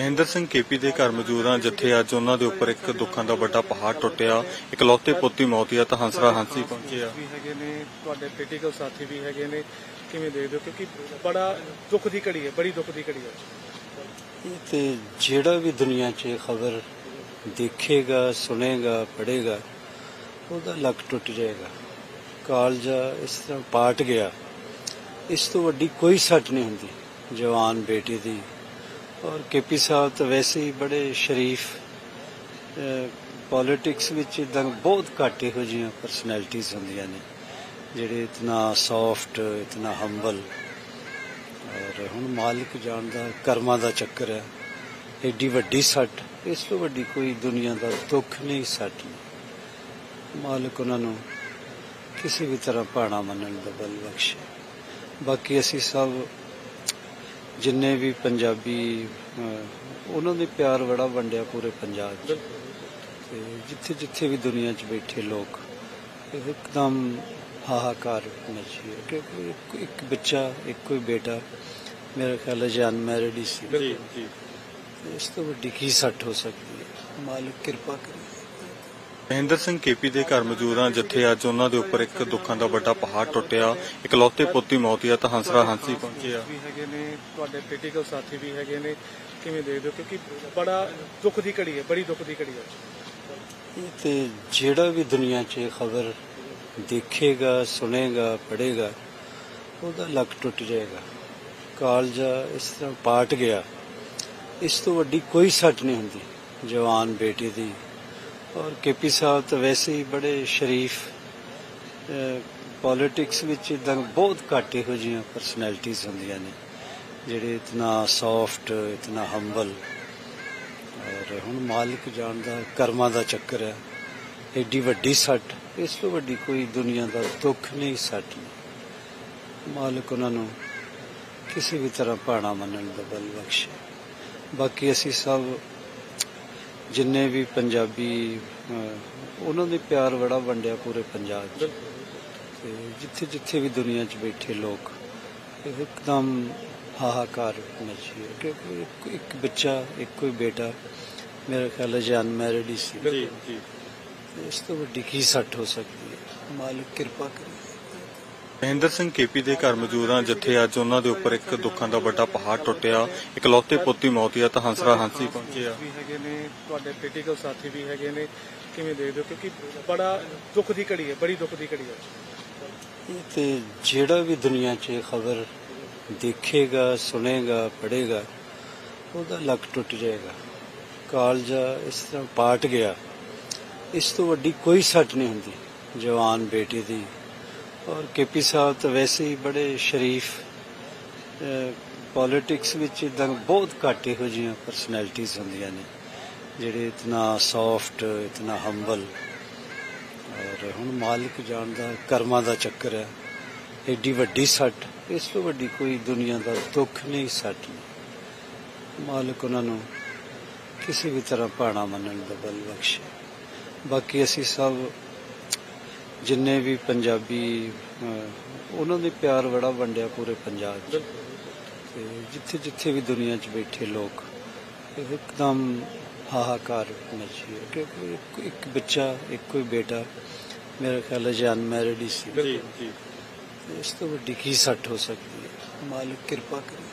Mahinder Singh KP ਦੇ ਘਰ ਮੌਜੂਦ ਹਾਂ ਜਿੱਥੇ ਅੱਜ ਉਹਨਾਂ ਦੇ ਉੱਪਰ ਇੱਕ ਦੁੱਖਾਂ ਦਾ ਵੱਡਾ ਪਹਾੜ ਟੁੱਟਿਆ। ਇਕਲੌਤੇ ਪੁੱਤੀ ਮੌਤ ਆ ਤਾਂ ਹੰਸਰਾ ਹਾਂਸੀ ਪਹੁੰਚੇ ਆ। ਵੀ ਹੈਗੇ ਨੇ ਤੁਹਾਡੇ ਪੋਲੀਟੀਕਲ ਸਾਥੀ ਵੀ ਹੈਗੇ ਨੇ ਕਿਵੇਂ ਦੇਖਦੇ ਹੋ? ਕਿਉਂਕਿ ਬੜਾ ਦੁੱਖ ਦੀ ਘੜੀ ਹੈ ਬੜੀ ਦੁੱਖ ਦੀ ਘੜੀ ਹੈ। ਇਹ ਤੇ ਜਿਹੜਾ ਵੀ ਦੁਨੀਆ 'ਚ ਇਹ ਖਬਰ ਦੇਖੇਗਾ ਸੁਨੇਗਾ ਪੜ੍ਹੇਗਾ ਉਹਦਾ ਲੱਕ ਟੁੱਟ ਜਾਏਗਾ। ਕਾਲਜਾ ਇਸ ਤਰ੍ਹਾਂ ਪਾਟ ਗਿਆ। ਇਸ ਤੋਂ ਵੱਡੀ ਕੋਈ ਸੱਟ ਨਹੀਂ ਹੁੰਦੀ ਜਵਾਨ ਬੇਟੀ ਦੀ। ਔਰ ਕੇਪੀ ਸਾਹਿਬ ਤਾਂ ਵੈਸੇ ਹੀ ਬੜੇ ਸ਼ਰੀਫ ਪੋਲਿਟਿਕਸ ਵਿੱਚ ਇਦਾਂ ਬਹੁਤ ਘੱਟ ਇਹੋ ਜਿਹੀਆਂ ਪਰਸਨੈਲਿਟੀਆਂ ਹੁੰਦੀਆਂ ਨੇ, ਜਿਹੜੇ ਇਤਨਾ ਸੌਫਟ ਇਤਨਾ ਹੰਬਲ ਔਰ ਹੁਣ ਮਾਲਕ ਜਾਣਦਾ ਕਰਮਾਂ ਦਾ ਚੱਕਰ ਹੈ। ਏਡੀ ਵੱਡੀ ਸੱਟ, ਇਸ ਤੋਂ ਵੱਡੀ ਕੋਈ ਦੁਨੀਆ ਦਾ ਦੁੱਖ ਨਹੀਂ, ਸੱਟ ਨਹੀਂ। ਮਾਲਕ ਉਹਨਾਂ ਨੂੰ ਕਿਸੇ ਵੀ ਤਰ੍ਹਾਂ ਭਾਣਾ ਮੰਨਣ ਦਾ ਬਲ ਬਖਸ਼ੇ। ਬਾਕੀ ਅਸੀਂ ਸਭ ਜਿੰਨੇ ਵੀ ਪੰਜਾਬੀ ਅਹ, ਉਹਨਾਂ ਦੇ ਪਿਆਰ ਬੜਾ ਵੰਡਿਆ ਪੂਰੇ ਪੰਜਾਬ 'ਚ। ਤੇ ਜਿੱਥੇ ਜਿੱਥੇ ਵੀ ਦੁਨੀਆ 'ਚ ਬੈਠੇ ਲੋਕ ਇਹ ਇੱਕਦਮ ਹਾਹਾਕਾਰ ਮਚੀ ਹੈ ਕਿਉਂਕਿ ਇੱਕ- ਇੱਕ ਬੱਚਾ ਇੱਕੋ ਹੀ ਬੇਟਾ ਮੇਰੇ ਖਿਆਲ ਹੈ ਜਨ ਮੈਰਿਡ ਹੀ ਸੀ। ਜੀ ਜੀ। ਇਸ ਤੋਂ ਵੱਡੀ ਕੀ ਸੱਟ ਹੋ ਸਕਦੀ ਹੈ? ਮਾਲਕ ਕਿਰਪਾ ਕਰੇ। ਮਹਿੰਦਰ ਸਿੰਘ ਕੇਪੀ ਦੇ ਘਰ ਮੌਜੂਦ ਹਾਂ ਜਿੱਥੇ ਅੱਜ ਉਹਨਾਂ ਦੇ ਉੱਪਰ ਇੱਕ ਦੁੱਖਾਂ ਦਾ ਵੱਡਾ ਪਹਾੜ ਟੁੱਟਿਆ। ਇਕਲੌਤੇ ਪੁੱਤੀ ਮੌਤ ਆ ਤਾਂ ਹੰਸਰਾ ਹਾਂਸੀ ਪਹੁੰਚੇ ਆ। ਵੀ ਹੈਗੇ ਨੇ ਤੁਹਾਡੇ ਪੋਲੀਟੀਕਲ ਸਾਥੀ ਵੀ ਹੈਗੇ ਨੇ। ਕਿਵੇਂ ਦੇਖਦੇ ਹੋ? ਕਿਉਂਕਿ ਬੜਾ ਦੁੱਖ ਦੀ ਘੜੀ ਹੈ ਬੜੀ ਦੁੱਖ ਦੀ ਘੜੀ ਹੈ। ਇਹ ਤੇ ਜਿਹੜਾ ਵੀ ਦੁਨੀਆ 'ਚ ਇਹ ਖਬਰ ਦੇਖੇਗਾ ਸੁਨੇਗਾ ਪੜ੍ਹੇਗਾ ਉਹਦਾ ਲੱਕ ਟੁੱਟ ਜਾਏਗਾ। ਕਾਲਜਾ ਇਸ ਤਰ੍ਹਾਂ ਪਾਟ ਗਿਆ। ਇਸ ਤੋਂ ਵੱਡੀ ਕੋਈ ਸੱਟ ਨਹੀਂ ਹੁੰਦੀ ਜਵਾਨ ਬੇਟੀ ਦੀ। ਔਰ ਕੇਪੀ ਸਾਹਿਬ ਤਾਂ ਵੈਸੇ ਹੀ ਬੜੇ ਸ਼ਰੀਫ ਪੋਲਿਟਿਕਸ ਵਿੱਚ ਇਦਾਂ ਬਹੁਤ ਘੱਟ ਇਹੋ ਜਿਹੀਆਂ ਪਰਸਨੈਲਿਟੀਆਂ ਹੁੰਦੀਆਂ ਨੇ, ਜਿਹੜੇ ਇਤਨਾ ਸੌਫਟ ਇਤਨਾ ਹੰਬਲ ਔਰ ਹੁਣ ਮਾਲਕ ਜਾਣਦਾ ਕਰਮਾਂ ਦਾ ਚੱਕਰ ਹੈ। ਐਡੀ ਵੱਡੀ ਸੱਟ, ਇਸ ਤੋਂ ਵੱਡੀ ਕੋਈ ਦੁਨੀਆ ਦਾ ਦੁੱਖ ਨਹੀਂ, ਸੱਟ ਨਹੀਂ। ਮਾਲਕ ਉਹਨਾਂ ਨੂੰ ਕਿਸੇ ਵੀ ਤਰ੍ਹਾਂ ਭਾਣਾ ਮੰਨਣ ਦਾ ਬਲ ਬਖਸ਼ੇ। ਬਾਕੀ ਅਸੀਂ ਸਭ ਜਿੰਨੇ ਵੀ ਪੰਜਾਬੀ ਅਹ, ਉਹਨਾਂ ਦੇ ਪਿਆਰ ਬੜਾ ਵੰਡਿਆ ਪੂਰੇ ਪੰਜਾਬ 'ਚ। ਤੇ ਜਿੱਥੇ ਜਿੱਥੇ ਵੀ ਦੁਨੀਆ 'ਚ ਬੈਠੇ ਲੋਕ ਇਹ ਇੱਕਦਮ ਹਾਹਾਕਾਰ ਮਚੀ ਹੈ ਕਿਉਂਕਿ ਇੱਕ- ਇੱਕ ਬੱਚਾ ਇੱਕੋ ਹੀ ਬੇਟਾ ਮੇਰੇ ਖਿਆਲ ਹੈ ਜਨ ਮੈਰਿਡ ਹੀ ਸੀ। ਜੀ ਜੀ। ਇਸ ਤੋਂ ਵੱਡੀ ਕੀ ਸੱਟ ਹੋ ਸਕਦੀ ਹੈ? ਮਾਲਕ ਕਿਰਪਾ ਕਰੇ। ਮਹਿੰਦਰ ਸਿੰਘ ਕੇਪੀ ਦੇ ਘਰ ਮੌਜੂਦ ਹਾਂ ਜਿੱਥੇ ਅੱਜ ਉਹਨਾਂ ਦੇ ਉੱਪਰ ਇੱਕ ਦੁੱਖਾਂ ਦਾ ਵੱਡਾ ਪਹਾੜ ਟੁੱਟਿਆ। ਇਕਲੌਤੇ ਪੁੱਤੀ ਮੌਤ ਆ ਤਾਂ ਹੰਸਰਾ ਹਾਂਸੀ ਪਹੁੰਚੇ ਆ। ਵੀ ਹੈਗੇ ਨੇ ਤੁਹਾਡੇ ਪੋਲੀਟੀਕਲ ਸਾਥੀ ਵੀ ਹੈਗੇ ਨੇ। ਕਿਵੇਂ ਦੇਖਦੇ ਹੋ? ਕਿਉਂਕਿ ਬੜਾ ਦੁੱਖ ਦੀ ਘੜੀ ਹੈ ਬੜੀ ਦੁੱਖ ਦੀ ਘੜੀ ਹੈ। ਇਹ ਤੇ ਜਿਹੜਾ ਵੀ ਦੁਨੀਆ 'ਚ ਇਹ ਖਬਰ ਦੇਖੇਗਾ ਸੁਨੇਗਾ ਪੜ੍ਹੇਗਾ ਉਹਦਾ ਲੱਕ ਟੁੱਟ ਜਾਏਗਾ। ਕਾਲਜਾ ਇਸ ਤਰ੍ਹਾਂ ਪਾਟ ਗਿਆ। ਇਸ ਤੋਂ ਵੱਡੀ ਕੋਈ ਸੱਟ ਨਹੀਂ ਹੁੰਦੀ ਜਵਾਨ ਬੇਟੀ ਦੀ। ਔਰ ਕੇਪੀ ਸਾਹਿਬ ਤਾਂ ਵੈਸੇ ਹੀ ਬੜੇ ਸ਼ਰੀਫ ਪੋਲਿਟਿਕਸ ਵਿੱਚ ਇਦਾਂ ਬਹੁਤ ਘੱਟ ਇਹੋ ਜਿਹੀਆਂ ਪਰਸਨੈਲਿਟੀਆਂ ਹੁੰਦੀਆਂ ਨੇ, ਜਿਹੜੇ ਇਤਨਾ ਸੌਫਟ ਇਤਨਾ ਹੰਬਲ ਔਰ ਹੁਣ ਮਾਲਕ ਜਾਣਦਾ ਕਰਮਾਂ ਦਾ ਚੱਕਰ ਹੈ। ਏਡੀ ਵੱਡੀ ਸੱਟ, ਇਸ ਤੋਂ ਵੱਡੀ ਕੋਈ ਦੁਨੀਆ ਦਾ ਦੁੱਖ ਨਹੀਂ, ਸੱਟ ਨਹੀਂ। ਮਾਲਕ ਉਹਨਾਂ ਨੂੰ ਕਿਸੇ ਵੀ ਤਰ੍ਹਾਂ ਭਾਣਾ ਮੰਨਣ ਦਾ ਬਲ ਬਖਸ਼ੇ। ਬਾਕੀ ਅਸੀਂ ਸਭ ਜਿੰਨੇ ਵੀ ਪੰਜਾਬੀ ਅਹ, ਉਹਨਾਂ ਦੇ ਪਿਆਰ ਬੜਾ ਵੰਡਿਆ ਪੂਰੇ ਪੰਜਾਬ 'ਚ। ਤੇ ਜਿੱਥੇ ਜਿੱਥੇ ਵੀ ਦੁਨੀਆ 'ਚ ਬੈਠੇ ਲੋਕ ਇਹ ਇੱਕਦਮ ਹਾਹਾਕਾਰ ਮਚੀ ਹੈ ਕਿਉਂਕਿ ਇੱਕ- ਇੱਕ ਬੱਚਾ ਇੱਕੋ ਹੀ ਬੇਟਾ ਮੇਰੇ ਖਿਆਲ ਹੈ ਜਨ ਮੈਰਿਡ ਹੀ ਸੀ। ਜੀ ਜੀ। ਇਸ ਤੋਂ ਵੱਡੀ ਕੀ ਸੱਟ ਹੋ ਸਕਦੀ ਹੈ? ਮਾਲਕ ਕਿਰਪਾ ਕਰੇ।